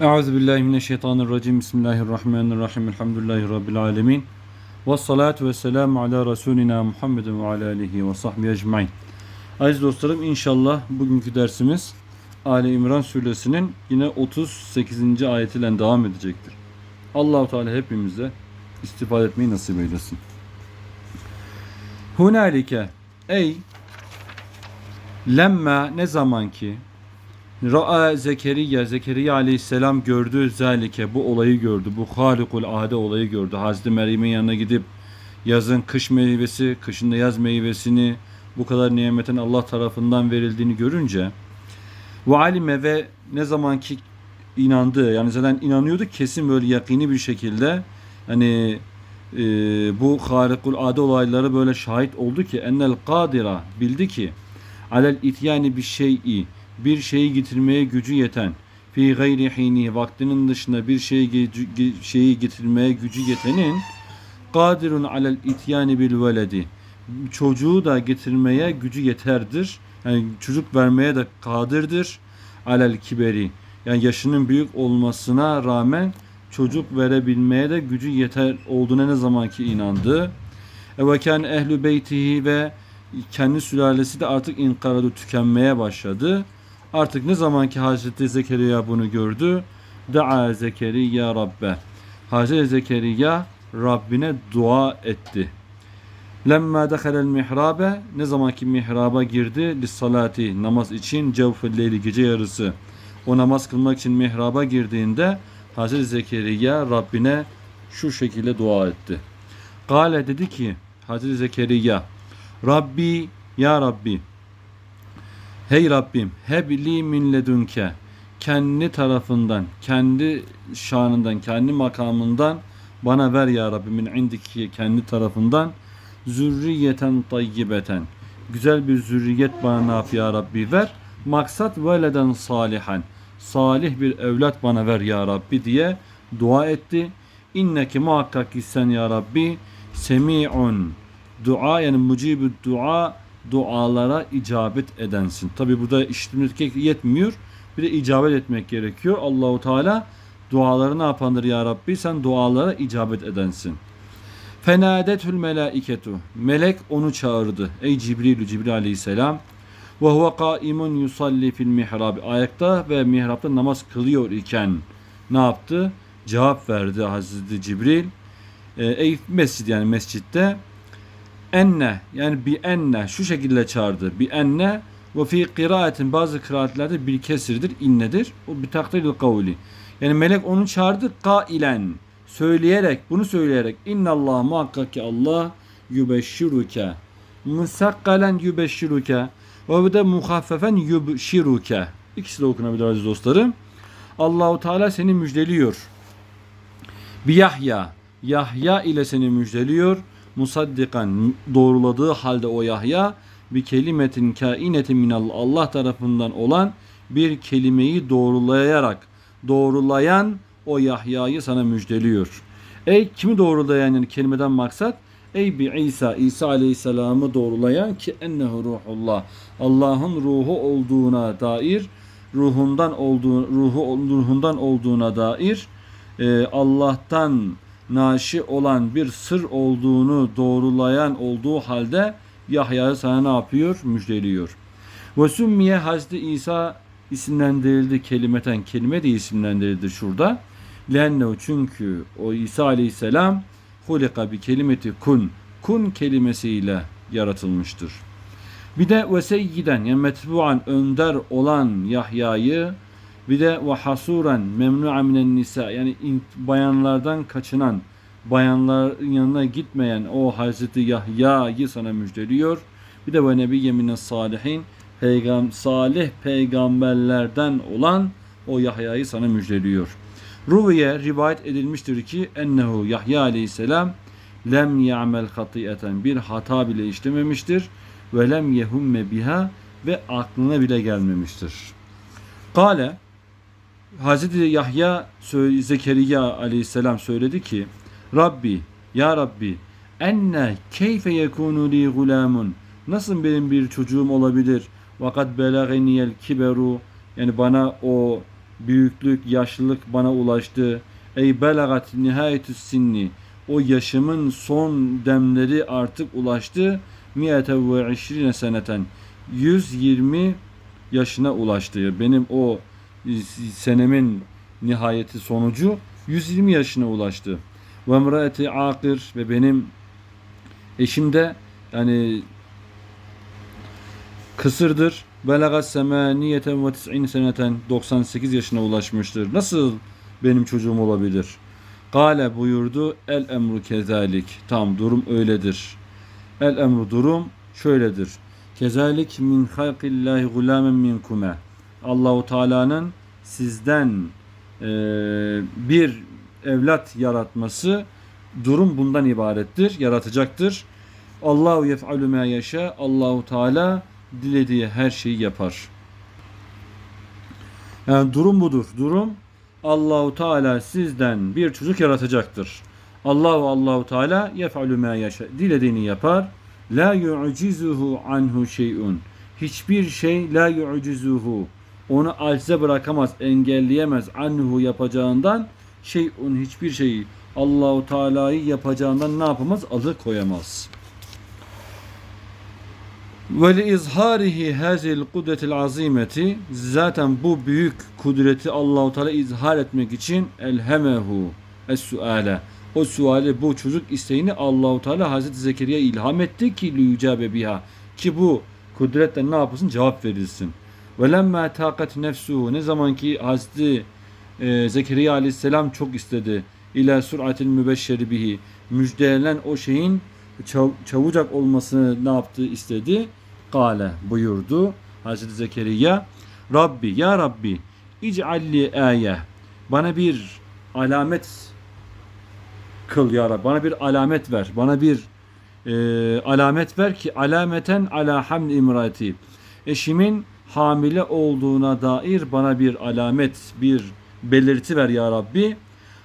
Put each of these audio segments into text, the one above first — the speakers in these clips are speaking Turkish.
Euzu billahi mineşşeytanirracim. Bismillahirrahmanirrahim. Elhamdülillahi rabbil alamin. Ve salatu ve selamu ala Resulina Muhammedin ve ala alihi ve sahbihi ecmaîn. Aziz dostlarım inşallah bugünkü dersimiz Ali İmran suresinin yine 38. ayetiyle devam edecektir. Allahu Teala hepimize istifade etmeyi nasip eylesin. Hunalike ey lemma ne zaman ki Ra'a Zekeriya, Zekeriya aleyhisselam gördü zalike, bu olayı gördü, bu harikul ade olayı gördü. Hazreti Meryem'in yanına gidip yazın kış meyvesi, kışında yaz meyvesini bu kadar nimetin Allah tarafından verildiğini görünce ve alime ve ne zamanki inandı, yani zaten inanıyordu kesin böyle yakini bir şekilde hani e, bu harikul ade olayları böyle şahit oldu ki ennel kadira bildi ki alel ityani bir şey'i bir şeyi getirmeye gücü yeten fi gayri hini vaktinin dışında bir şeyi şeyi getirmeye gücü yetenin kadirun alel ityani bil veledi çocuğu da getirmeye gücü yeterdir. Yani çocuk vermeye de kadirdir. Alel kiberi. Yani yaşının büyük olmasına rağmen çocuk verebilmeye de gücü yeter olduğuna ne zamanki inandı. E ve kâne ehlü beytihi ve kendi sülalesi de artık inkarada tükenmeye başladı. Artık ne zamanki Hazreti Zekeriya bunu gördü. Da'a Zekeriya Rabbe. Hazreti Zekeriya Rabbine dua etti. Lemma dehalel mihrabe ne zamanki mihraba girdi lissalati namaz için cevfel leyli gece yarısı o namaz kılmak için mihraba girdiğinde Hazreti Zekeriya Rabbine şu şekilde dua etti. Gale dedi ki Hazreti Zekeriya Rabbi ya Rabbi Hey Rabbim hebli min ledünke kendi tarafından, kendi şanından, kendi makamından bana ver ya Rabbi min indiki kendi tarafından zürriyeten tayyibeten. Güzel bir zürriyet bana yap ya Rabbi ver. Maksat veleden salihan. Salih bir evlat bana ver ya Rabbi diye dua etti. İnneki muhakkak ki sen ya Rabbi semi'un. Dua yani mucibü dua dualara icabet edensin. Tabi burada işitmek yetmiyor. Bir de icabet etmek gerekiyor. Allahu Teala duaları ne yapandır ya Rabbi? Sen dualara icabet edensin. Fenadetül melaiketu. Melek onu çağırdı. Ey Cibril, Cibril aleyhisselam. Ve huve kaimun yusalli fil mihrab. Ayakta ve mihrapta namaz kılıyor iken ne yaptı? Cevap verdi Hazreti Cibril. Ee, ey mescid yani mescitte enne yani bi enne şu şekilde çağırdı. Bi enne ve fi kıraatin bazı kıraatlerde bir kesirdir, innedir. O bir takdiril kavli. Yani melek onu çağırdı kailen söyleyerek bunu söyleyerek innallah muhakkak ki Allah yübeşşiruke musakkalen yübeşşiruke ve bir de muhaffefen yubşiruke ikisi de okunabilir aziz dostlarım. Allahu Teala seni müjdeliyor. Bir Yahya Yahya ile seni müjdeliyor. Musaddikan doğruladığı halde o Yahya bir kelimetin kainetin minallah Allah tarafından olan bir kelimeyi doğrulayarak doğrulayan o Yahya'yı sana müjdeliyor. Ey kimi doğrulayan yani kelimeden maksat Ey bi İsa, İsa aleyhisselamı doğrulayan ki ennehu ruhullah. Allah'ın ruhu olduğuna dair, ruhundan olduğu, ruhu ruhundan olduğuna dair e, Allah'tan naşi olan bir sır olduğunu doğrulayan olduğu halde Yahya'yı sana ne yapıyor? Müjdeliyor. Ve sümmiye Hazreti İsa isimlendirildi kelimeten. Kelime de isimlendirildi şurada. Lennehu çünkü o İsa aleyhisselam hulika bir kelimeti kun. Kun kelimesiyle yaratılmıştır. Bir de ve seyyiden yani metbuan önder olan Yahya'yı bir de ve hasuran memnu'a minen nisa yani bayanlardan kaçınan bayanların yanına gitmeyen o Hazreti Yahya'yı sana müjdeliyor. Bir de ve nebiyye mine salihin peygam salih peygamberlerden olan o Yahya'yı sana müjdeliyor. Ruviye rivayet edilmiştir ki ennehu Yahya aleyhisselam lem ya'mel hatiyeten bir hata bile işlememiştir ve lem yehumme biha ve aklına bile gelmemiştir. Kale Hazreti Yahya Zekeriya aleyhisselam söyledi ki Rabbi ya Rabbi enne keyfe yekunu li gulamun nasıl benim bir çocuğum olabilir vakat belageniyel kiberu yani bana o büyüklük, yaşlılık bana ulaştı. Ey belagat nihayetü sinni. O yaşımın son demleri artık ulaştı. Miyete ve işrine seneten. 120 yaşına ulaştı. Benim o senemin nihayeti sonucu 120 yaşına ulaştı. Ve emraeti akir ve benim eşim de yani kısırdır. Belagat semaniyeten ve tis'in seneten 98 yaşına ulaşmıştır. Nasıl benim çocuğum olabilir? Gale buyurdu el emru kezalik. Tam durum öyledir. El emru durum şöyledir. Kezalik min halqillahi gulamen minkume. Allahu Teala'nın sizden e, bir evlat yaratması durum bundan ibarettir, yaratacaktır. Allahu yef'alu ma yaşa. Allahu Teala dilediği her şeyi yapar. Yani durum budur. Durum Allahu Teala sizden bir çocuk yaratacaktır. Allahu Allahu Teala yef'alu ma yaşa. Dilediğini yapar. La yu'cizuhu anhu şey'un. Hiçbir şey la yu'cizuhu. Onu acize bırakamaz, engelleyemez anhu yapacağından şey'un hiçbir şeyi Allahu Teala'yı yapacağından ne yapamaz? Alı koyamaz. Ve li izharihi hazil kudretil azimeti zaten bu büyük kudreti Allahu Teala izhar etmek için elhemehu es suale o suali bu çocuk isteğini Allahu Teala Hazreti Zekeriya ilham etti ki lücabe biha ki bu kudretle ne yapılsın cevap verilsin. Ve lemma taqat nefsuhu ne zaman ki Hazreti Zekeriya aleyhisselam çok istedi. İla suratil mübeşşeri bihi. Müjdelenen o şeyin çav- çabucak olmasını ne yaptı? İstedi. Kale buyurdu Hazreti Zekeriya. Rabbi ya Rabbi ic'alli aye bana bir alamet kıl ya Rabbi. Bana bir alamet ver. Bana bir e, alamet ver ki alameten ala hamli imrati. Eşimin hamile olduğuna dair bana bir alamet bir belirti ver ya Rabbi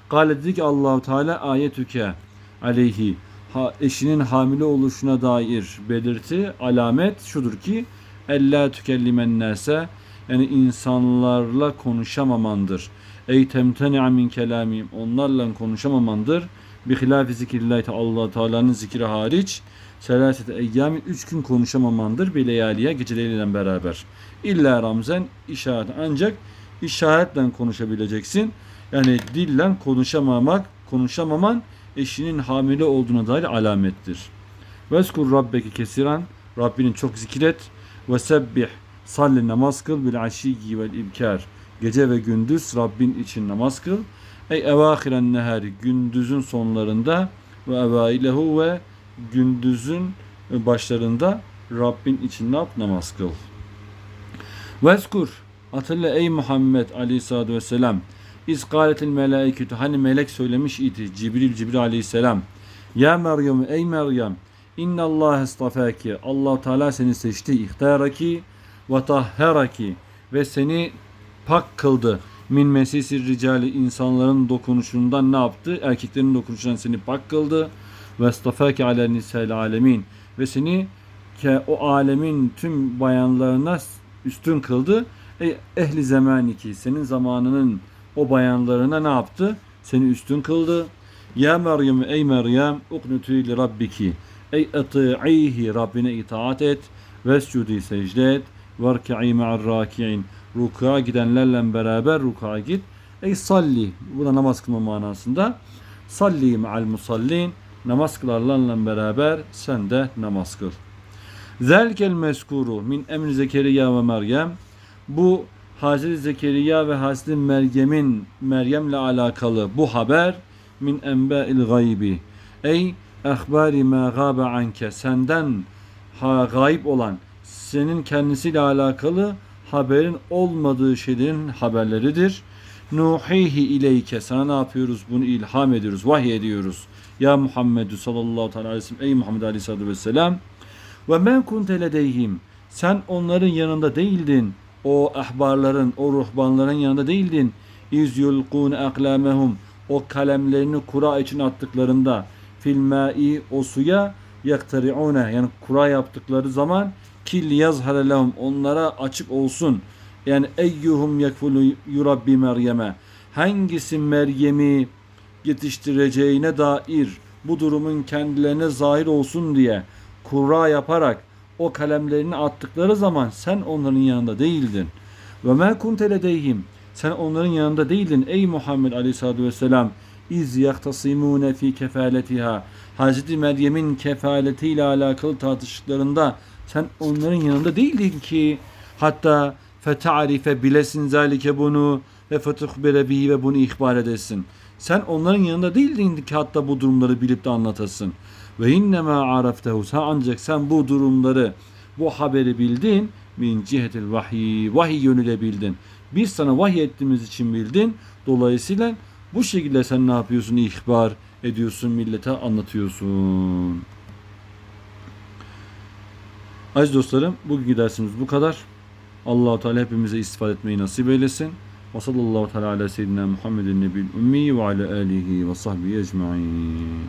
Kale dedi ki Allahu Teala ayetüke aleyhi ha, eşinin hamile oluşuna dair belirti alamet şudur ki ella tükellimen nase yani insanlarla konuşamamandır. Ey temteni'a min kelamim onlarla konuşamamandır. Bi hilafi zikrillahi Allah Teala'nın zikri hariç selasete eyyamin üç gün konuşamamandır bir leyaliye geceleriyle beraber. İlla ramzen işaret ancak işaretle konuşabileceksin. Yani dille konuşamamak, konuşamaman eşinin hamile olduğuna dair alamettir. Veskur rabbeki kesiran Rabbini çok zikret ve sebbih salli namaz kıl bil aşiyyi vel ibkar gece ve gündüz Rabbin için namaz kıl. Ey evahiren nehari gündüzün sonlarında ve evailehu ve gündüzün başlarında Rabbin için ne yap? Namaz kıl. Vezkur hatırla ey Muhammed aleyhissalatü vesselam İz gâletil melâiketü hani melek söylemiş idi Cibril Cibril aleyhisselam Ya Meryem ey Meryem İnna Allah estafaki Allah Teala seni seçti ihtaraki ve tahheraki ve seni pak kıldı min mesisir ricali insanların dokunuşundan ne yaptı? Erkeklerin dokunuşundan seni pak kıldı. Ve estafaki ala nisel alemin ve seni ke o alemin tüm bayanlarına üstün kıldı. Ey ehli zamaniki senin zamanının o bayanlarına ne yaptı? Seni üstün kıldı. Ya Meryem ey Meryem uknutü li rabbiki. Ey ati'ihi Rabbine itaat et. Vescudi secde et. Verki'i ma'ar raki'in. Ruku'a gidenlerle beraber ruku'a git. Ey salli. Bu da namaz kılma manasında. Salli ma'al musallin. Namaz kılarlarla beraber sen de namaz kıl. Zelkel meskuru min emri Zekeriya ve Meryem. Bu Hazreti Zekeriya ve Hazreti Meryem'in Meryem'le alakalı bu haber min enba'il gaybi. Ey ehbari ma gabe anke senden ha, gayb olan senin kendisiyle alakalı haberin olmadığı şeylerin haberleridir. Nuhihi ileyke sana ne yapıyoruz? Bunu ilham ediyoruz, vahiy ediyoruz. Ya Muhammed sallallahu aleyhi ve sellem, ey Muhammed aleyhissalatu vesselam ve men kunte ledeyhim sen onların yanında değildin o ahbarların, o ruhbanların yanında değildin. İz yulkun aklamehum o kalemlerini kura için attıklarında fil ma'i o suya yaktari'une yani kura yaptıkları zaman kil yazhare lehum onlara açık olsun Yani eyyuhum yekfulu yurabbi Meryem'e. Hangisi Meryem'i yetiştireceğine dair bu durumun kendilerine zahir olsun diye kura yaparak o kalemlerini attıkları zaman sen onların yanında değildin. Ve ma kunte ledeyhim. Sen onların yanında değildin ey Muhammed Aleyhisselatü Vesselam. İz yaktasimune fi kefaletiha. Hazreti Meryem'in kefaletiyle alakalı tartıştıklarında sen onların yanında değildin ki hatta fetarife bilesin zalike bunu ve fetuhbere bihi ve bunu ihbar edesin. Sen onların yanında değildin ki hatta bu durumları bilip de anlatasın. Ve innema araftehu sen ancak sen bu durumları bu haberi bildin min cihetil vahiy vahiy yönüyle bildin. Biz sana vahiy ettiğimiz için bildin. Dolayısıyla bu şekilde sen ne yapıyorsun? İhbar ediyorsun, millete anlatıyorsun. Aziz dostlarım, bugünkü dersimiz bu kadar. Allahu Teala hepimize istifade etmeyi nasip eylesin. Ve sallallahu teala ala seyyidina Muhammedin nebil ummi ve ala alihi ve sahbihi ecmaîn.